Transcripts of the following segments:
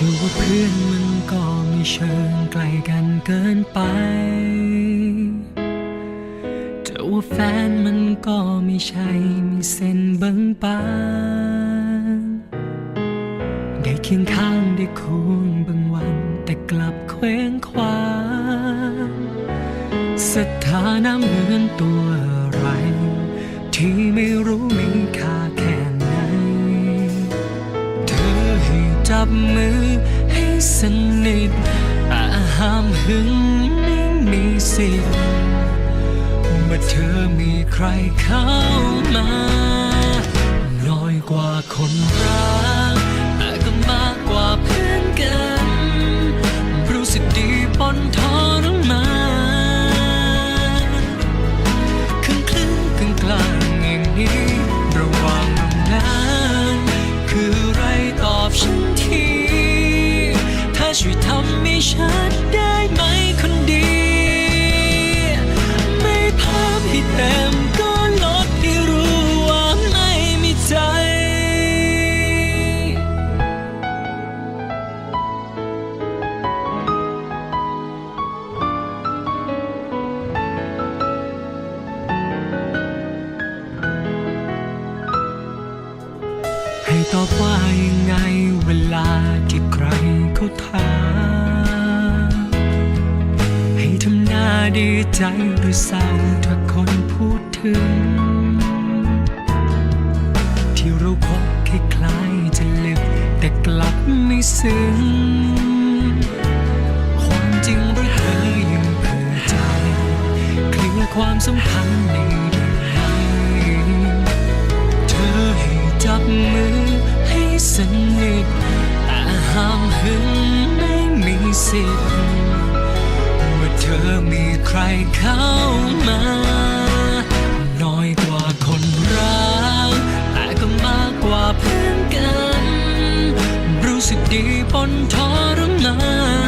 จะว่าเพื่อนมันก็ไม่เชิงไกลกันเกินไปจะว่าแฟนมันก็ไม่ใช่มีเส้นบางปางได้เคียงข้างได้คูณบางวัน แต่กลับเคว้งคว้างสถานะเหมือนตัวอะไร ที่ไม่รู้มีค่า จับมือให้สนิทอาห้ามหึงไม่มีสิทธิ์เมื่อเธอมีใครเข้ามา น้อยกว่าคนรัก ชัดได้ไหมคนดี ไม่พิ่มให้เต็มก็ลดให้รู้ว่าไม่มีใจ ให้ตอบว่ายังไงเวลาที่ใครเขาถาม ดีใจหรือเศร้าถ้าคนพูดถึง ที่เราคบคล้ายๆจะล็บแต่กลับไม่ซึ้งความจริงหรือเธอยังเผื่อใจเคลียความสัมพันธ์นี้ได้ไหมเธอให้จับมือให้สนิทแต่ห้ามหึงไม่มีสิทธิ์ เธอมีใครเข้ามา น้อยกว่าคนรัก แต่ก็มากกว่าเพื่อนกัน รู้สึกดีปนทรมาน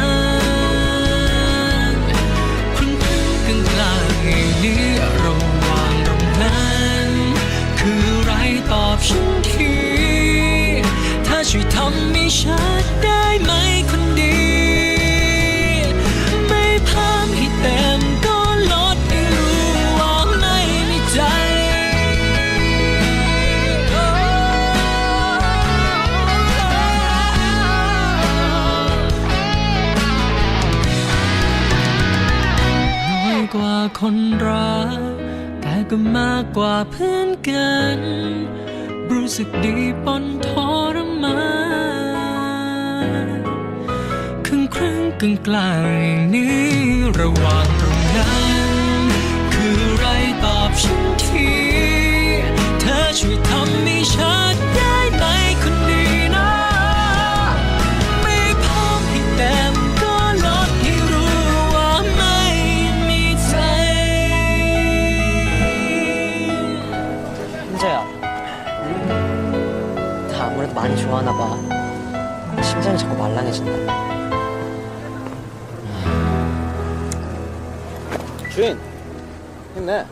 ก็มากกว่าเพื่อนกัน รู้สึกดีปนทรมานครึ่งครึ่งกลางกลางอย่างนี้ระหว่างตรงนั้น 많이 좋아하나 봐. 심장이 자꾸 말랑해진다. 주인 힘내